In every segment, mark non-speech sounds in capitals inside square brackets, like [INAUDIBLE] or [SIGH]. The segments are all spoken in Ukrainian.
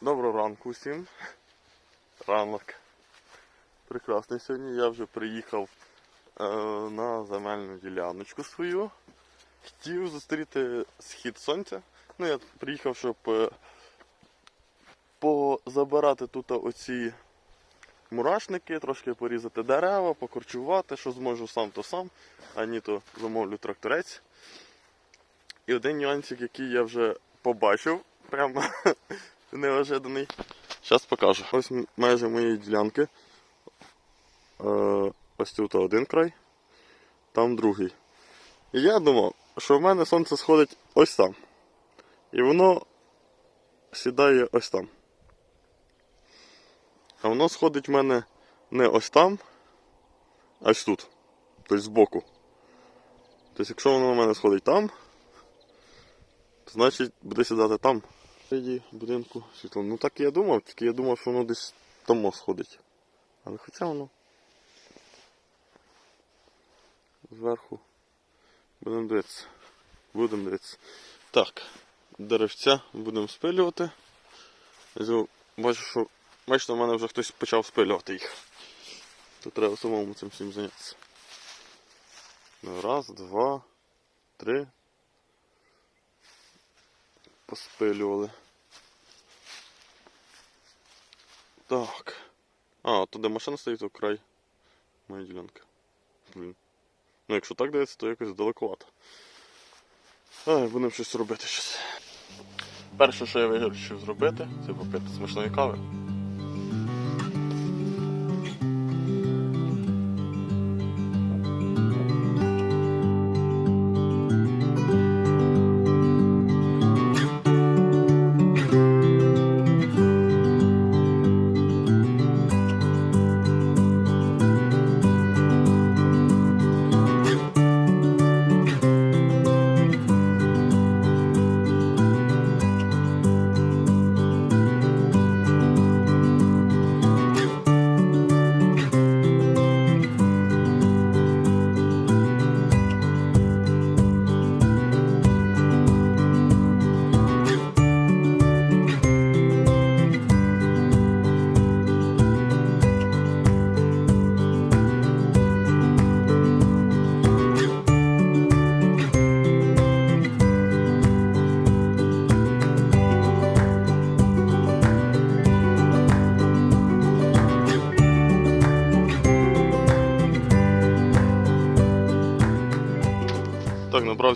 Доброго ранку всім. Ранок. Прекрасний сьогодні. Я вже приїхав е, на земельну діляночку свою. Хотів зустріти схід сонця. Ну, я приїхав, щоб е, позабирати тут оці мурашники, трошки порізати дерева, покорчувати, що зможу сам, то сам, а ні, то замовлю тракторець. І один нюансик, який я вже побачив, прямо [LAUGHS] неожиданий. Зараз покажу. Ось майже моєї ділянки. Е, ось тут один край, там другий. І я думав, що в мене сонце сходить ось там. І воно сідає ось там. А воно сходить в мене не ось там, а ось тут. Тобто збоку. Тобто, якщо воно в мене сходить там, значить буде сідати там. Впереді будинку світло. Ну так я думав, тільки я думав, що воно десь там сходить. Але хоча воно. Зверху. Будемо дивитися. Будемо дивитися. Так, деревця будемо спилювати. Бачу, що бачите, в мене вже хтось почав спилювати їх. То треба самому цим всім зайнятися. Ну, Раз, два, три. Поспилювали. Так. А, то де машина стоїть, то край моєї ділянки. Блін. Ну, якщо так дається, то якось далековато. Ай, будемо щось робити щось. Перше, що я вирішив зробити, це попити смачної кави.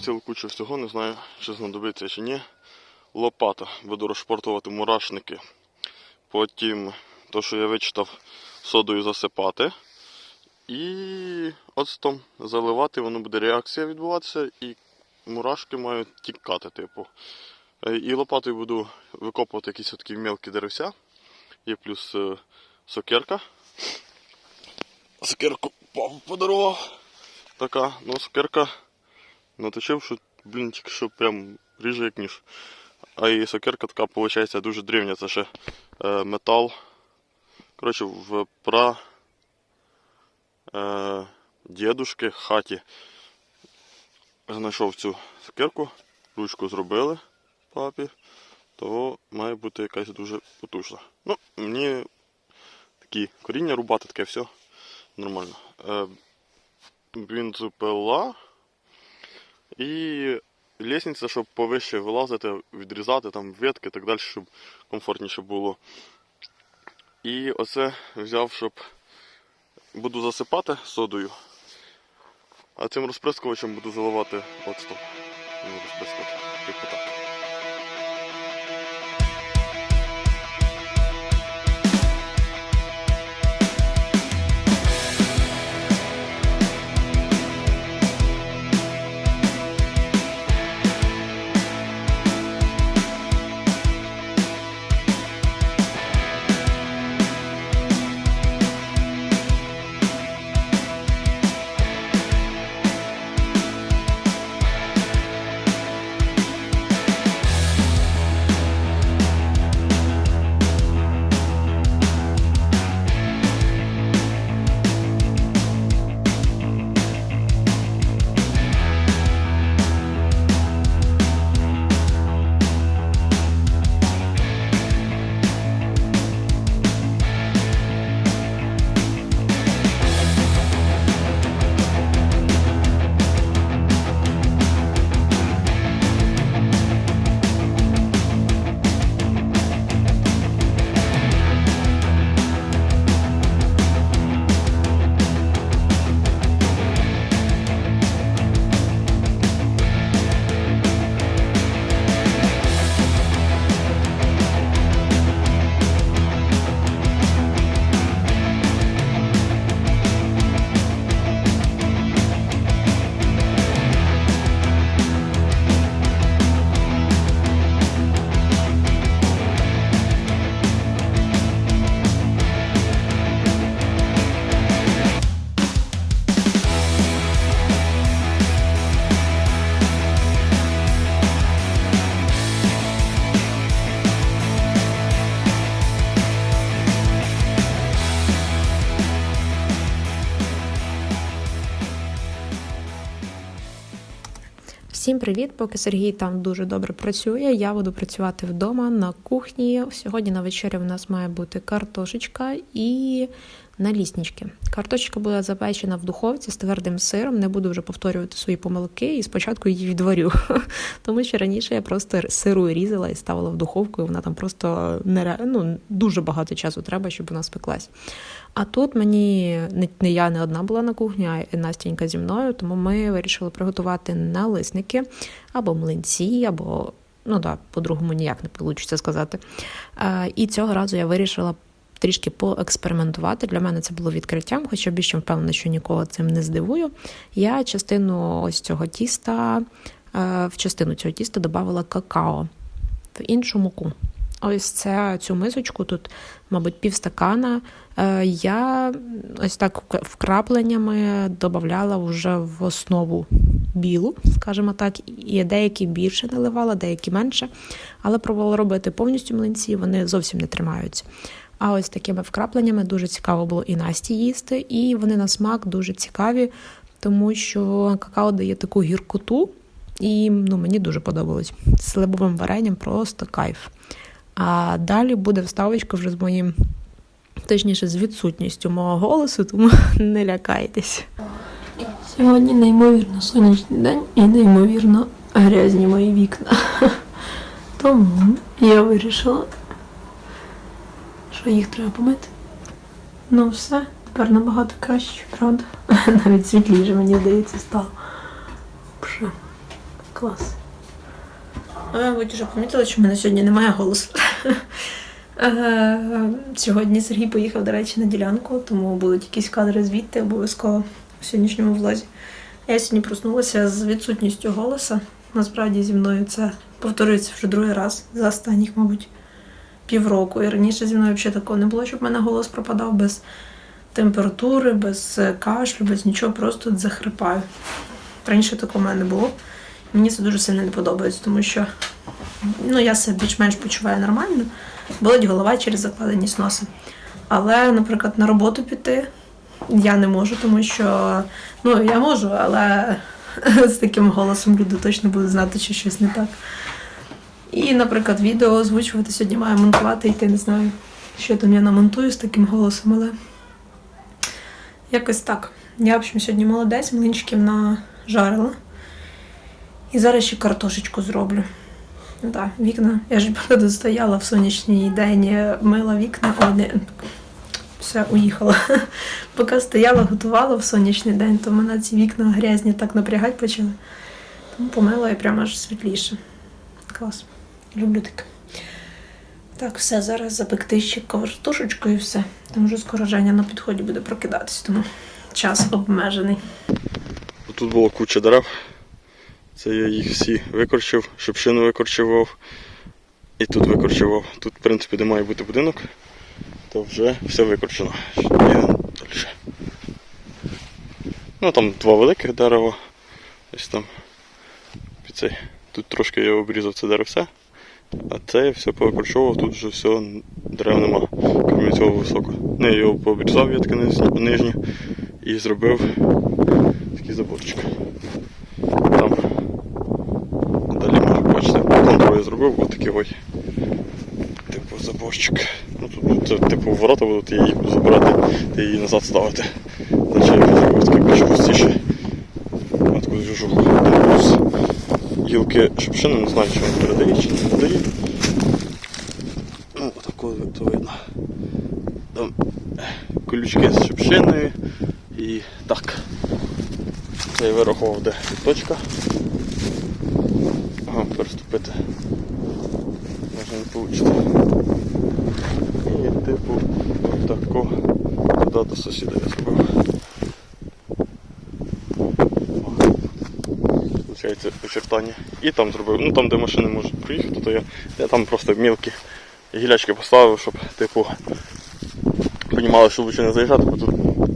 Набрав цілу кучу всього, не знаю, чи знадобиться чи ні. Лопата. Буду розшпортувати мурашники. Потім то, що я вичитав, содою засипати. І оцтом заливати, воно буде реакція відбуватися, і мурашки мають тікати, типу. Е, І лопатою буду викопувати якісь такі мелкі деревця. Є плюс е, сокирка. Сокирку подарував. Така, ну сокирка наточив, що, блін, тільки що прям ріже як ніж. А і сокирка така, виходить, дуже древня, це ще е, метал. Коротше, в пра е, дідушки хаті знайшов цю сокирку, ручку зробили папі, то має бути якась дуже потужна. Ну, мені такі коріння рубати, таке все нормально. Е, бензопила і лісниця, щоб повище вилазити, відрізати там ветки і так далі, щоб комфортніше було. І оце взяв, щоб буду засипати содою, а цим розприскувачем буду заливати оцтом. Ну, розприскувати, типу так. Всім привіт! Поки Сергій там дуже добре працює, я буду працювати вдома на кухні. Сьогодні на вечері в нас має бути картошечка і наліснички. Картошечка буде запечена в духовці з твердим сиром. Не буду вже повторювати свої помилки і спочатку її відварю. [LAUGHS] Тому що раніше я просто сиру різала і ставила в духовку, і вона там просто нере... ну, дуже багато часу треба, щоб вона спеклась. А тут мені не, я не одна була на кухні, а і Настенька зі мною, тому ми вирішили приготувати налисники або млинці, або ну да, по-другому ніяк не вийде сказати. Е, і цього разу я вирішила трішки поекспериментувати. Для мене це було відкриттям, хоча більше впевнена, що нікого цим не здивую. Я частину ось цього тіста, е, в частину цього тіста додавала какао в іншу муку. Ось це цю мисочку, тут, мабуть, півстакана. Е, Я ось так вкрапленнями додавала вже в основу білу, скажімо так, і деякі більше наливала, деякі менше. Але пробувала робити повністю млинці, вони зовсім не тримаються. А ось такими вкрапленнями дуже цікаво було і Насті їсти, і вони на смак дуже цікаві, тому що какао дає таку гіркоту, і ну, мені дуже подобалось. З сливовим варенням просто кайф. А далі буде вставочка вже з моїм, точніше, з відсутністю мого голосу, тому [LAUGHS] не лякайтесь. Сьогодні неймовірно сонячний день і неймовірно грязні мої вікна. [LAUGHS] Тому я вирішила, що їх треба помити. Ну все, тепер набагато краще, правда? [LAUGHS] Навіть світліше, мені здається, стало. Пше. Клас. Ви, мабуть, вже помітили, що в мене сьогодні немає голосу. [LAUGHS] Сьогодні Сергій поїхав, до речі, на ділянку, тому будуть якісь кадри звідти обов'язково в сьогоднішньому влозі. Я сьогодні проснулася з відсутністю голоса. Насправді зі мною це повторюється вже другий раз за останніх, мабуть, півроку. І раніше зі мною взагалі такого не було, щоб в мене голос пропадав без температури, без е, кашлю, без нічого, просто захрипаю. Раніше такого в мене не було. Мені це дуже сильно не подобається, тому що ну, я себе більш-менш почуваю нормально, болить голова через закладеність носа. Але, наприклад, на роботу піти я не можу, тому що ну, я можу, але [LAUGHS] з таким голосом люди точно будуть знати, що щось не так. І, наприклад, відео озвучувати сьогодні маю монтувати, і ти не знаю, що там я намонтую з таким голосом, але якось так. Я, в общем, сьогодні молодець, млинчиків нажарила. І зараз ще картошечку зроблю. Ну Так, вікна. Я ж правда стояла в сонячній день, мила вікна, не, все, уїхала. [LAUGHS] Поки стояла, готувала в сонячний день, то мене ці вікна грязні так напрягати почали. Тому помила і прямо аж світліше. Клас. Люблю таке. Так, все, зараз запекти ще картошечку і все. Тому що скоро Женя на підході буде прокидатись, тому час обмежений. Тут було куча дерев. Це я їх всі викорчив, шипшину викорчував і тут викорчував. Тут, в принципі, де має бути будинок, то вже все викорчено. Далі. Ну там два великих дерева. Ось там під цей. Тут трошки я обрізав це деревце, а це я все повикорчовував, тут вже все дерев нема, крім цього високого. Ну, я його пообрізав ветки нижні і зробив такий заборчик. Там далі можна бачити, контур я зробив, ось такий ой. Типу заборчик. Ну тут це типу ворота будуть, буду забирати та її назад ставити. Значить я зробив таке більш густіше. От таку движуху. Там плюс гілки шипшини, не знаю, чи він передає, чи не передає. Ну, отако то видно. Там е, колючки з шипшиною і так. Це я вирахував, де точка. Ага, переступити. Можна не вийде. І типу отако туди до сусіда я зробив. Получається очертання. І там зробив. Ну там де машини можуть проїхати, то я, я там просто мілкі гілячки поставив, щоб типу понімали, що лучше не заїжджати, бо тут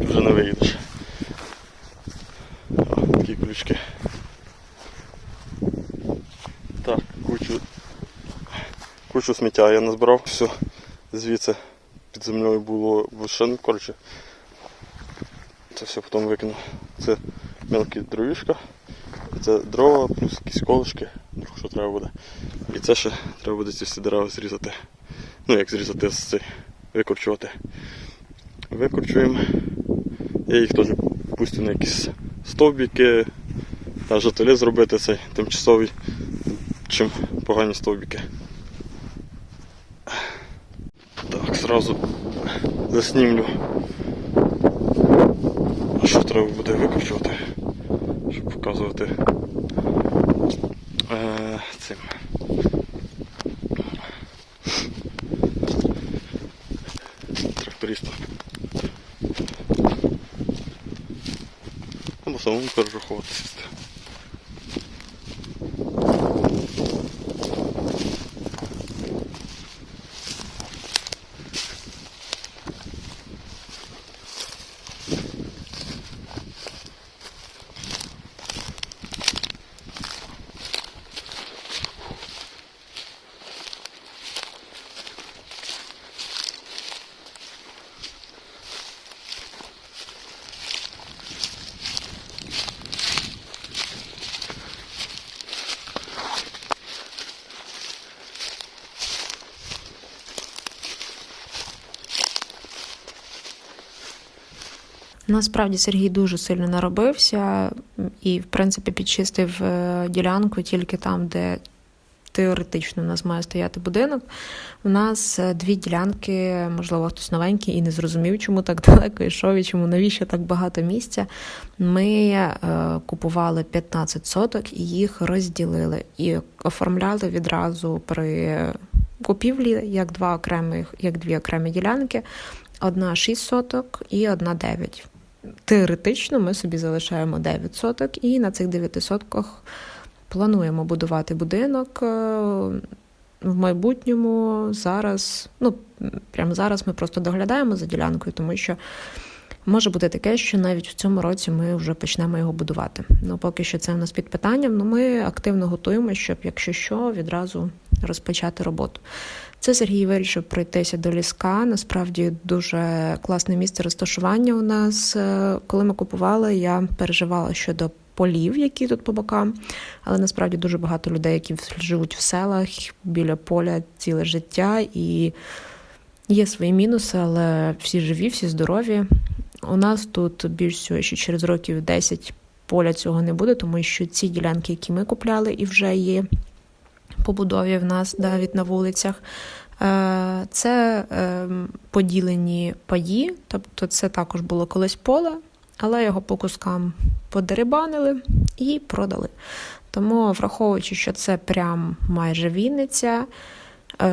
вже не виїдеш. О, Такі ключки. Так, кучу, кучу сміття я назбирав. Все, звідси під землею було вишен, коротше. Це все потім викинув. Це мелкі дровішка. Це дрова, плюс якісь колишки, вдруг що треба буде. І це ще треба буде ці всі дерева зрізати. Ну як зрізати з цей, викорчувати. Викорчуємо. Я їх теж пустю на якісь стовбіки, та жителі зробити цей тимчасовий, чим погані стовбіки. Так, зразу заснімлю. А що треба буде викручувати, щоб показувати цим. Трактористам. Або самому перераховувати Насправді Сергій дуже сильно наробився і, в принципі, підчистив е, ділянку тільки там, де теоретично у нас має стояти будинок. У нас е, дві ділянки, можливо, хтось новенький і не зрозумів, чому так [LAUGHS] далеко йшов і чому навіщо так багато місця. Ми е, купували 15 соток і їх розділили і оформляли відразу при купівлі як два окремих, як дві окремі ділянки. Одна 6 соток і одна 9. Теоретично ми собі залишаємо 9 соток, і на цих 9 сотках плануємо будувати будинок. Е, В майбутньому зараз, ну прямо зараз ми просто доглядаємо за ділянкою, тому що може бути таке, що навіть в цьому році ми вже почнемо його будувати. Ну поки що це в нас під питанням. Ну ми активно готуємо, щоб, якщо що, відразу розпочати роботу. Це Сергій вирішив пройтися до ліска. Насправді дуже класне місце розташування у нас. Е, Коли ми купували, я переживала щодо полів, які тут по бокам. Але насправді дуже багато людей, які живуть в селах біля поля ціле життя, і є свої мінуси, але всі живі, всі здорові. У нас тут більш що через років 10 поля цього не буде, тому що ці ділянки, які ми купляли, і вже є побудові в нас навіть на вулицях. Е, Це е, поділені паї, тобто це також було колись поле, але його по кускам подерибанили і продали. Тому, враховуючи, що це прям майже Вінниця, е,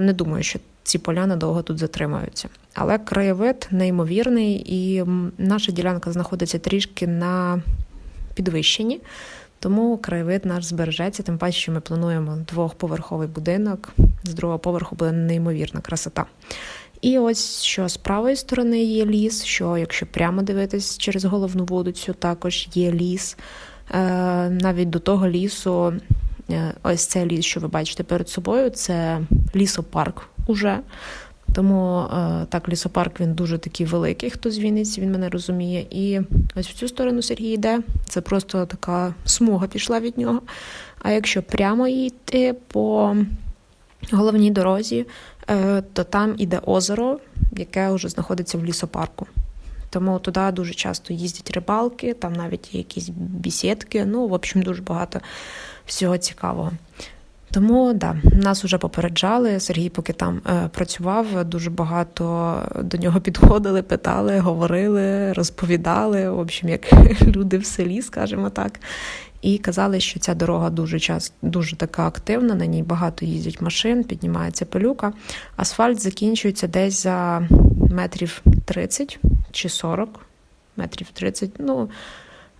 не думаю, що ці поля надовго тут затримаються. Але краєвид неймовірний, і наша ділянка знаходиться трішки на підвищенні. Тому краєвид наш збережеться, тим паче, що ми плануємо двохповерховий будинок. З другого поверху буде неймовірна красота. І ось що з правої сторони є ліс, що якщо прямо дивитись через головну вулицю, також є ліс. Е, навіть до того лісу, е, ось цей ліс, що ви бачите перед собою, це лісопарк уже. Тому е, так, лісопарк він дуже такий великий, хто з Вінниці, він мене розуміє. І ось в цю сторону Сергій йде. Це просто така смуга пішла від нього. А якщо прямо йти по головній дорозі, е, то там іде озеро, яке вже знаходиться в лісопарку. Тому туди дуже часто їздять рибалки, там навіть є якісь бісідки. Ну, в общем, дуже багато всього цікавого. Тому да, нас вже попереджали. Сергій, поки там е, працював, дуже багато до нього підходили, питали, говорили, розповідали. В общем, як [LAUGHS] люди в селі, скажімо так. І казали, що ця дорога дуже час, дуже така активна, на ній багато їздять машин, піднімається пилюка. Асфальт закінчується десь за метрів 30 чи 40, метрів 30, ну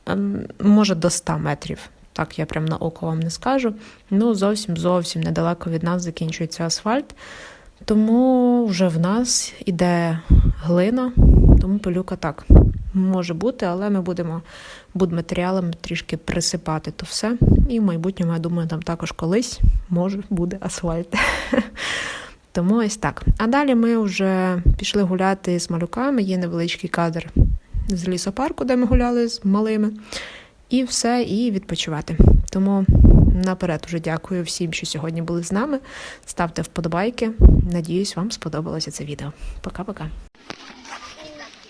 ем, може до 100 метрів. Так, я прям на око вам не скажу. Ну, зовсім зовсім недалеко від нас закінчується асфальт. Тому вже в нас іде глина, тому пилюка так може бути, але ми будемо будматеріалами трішки присипати то все. І в майбутньому, я думаю, там також колись може буде асфальт. [LAUGHS] Тому ось так. А далі ми вже пішли гуляти з малюками. Є невеличкий кадр з лісопарку, де ми гуляли з малими. І все, і відпочивати. Тому наперед уже дякую всім, що сьогодні були з нами. Ставте вподобайки. Надіюсь, вам сподобалося це відео. Пока-пока.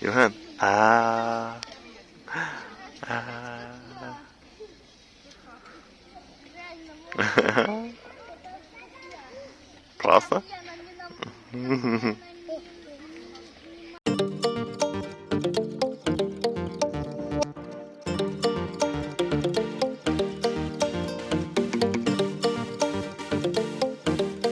Євген. А. Класно? Я на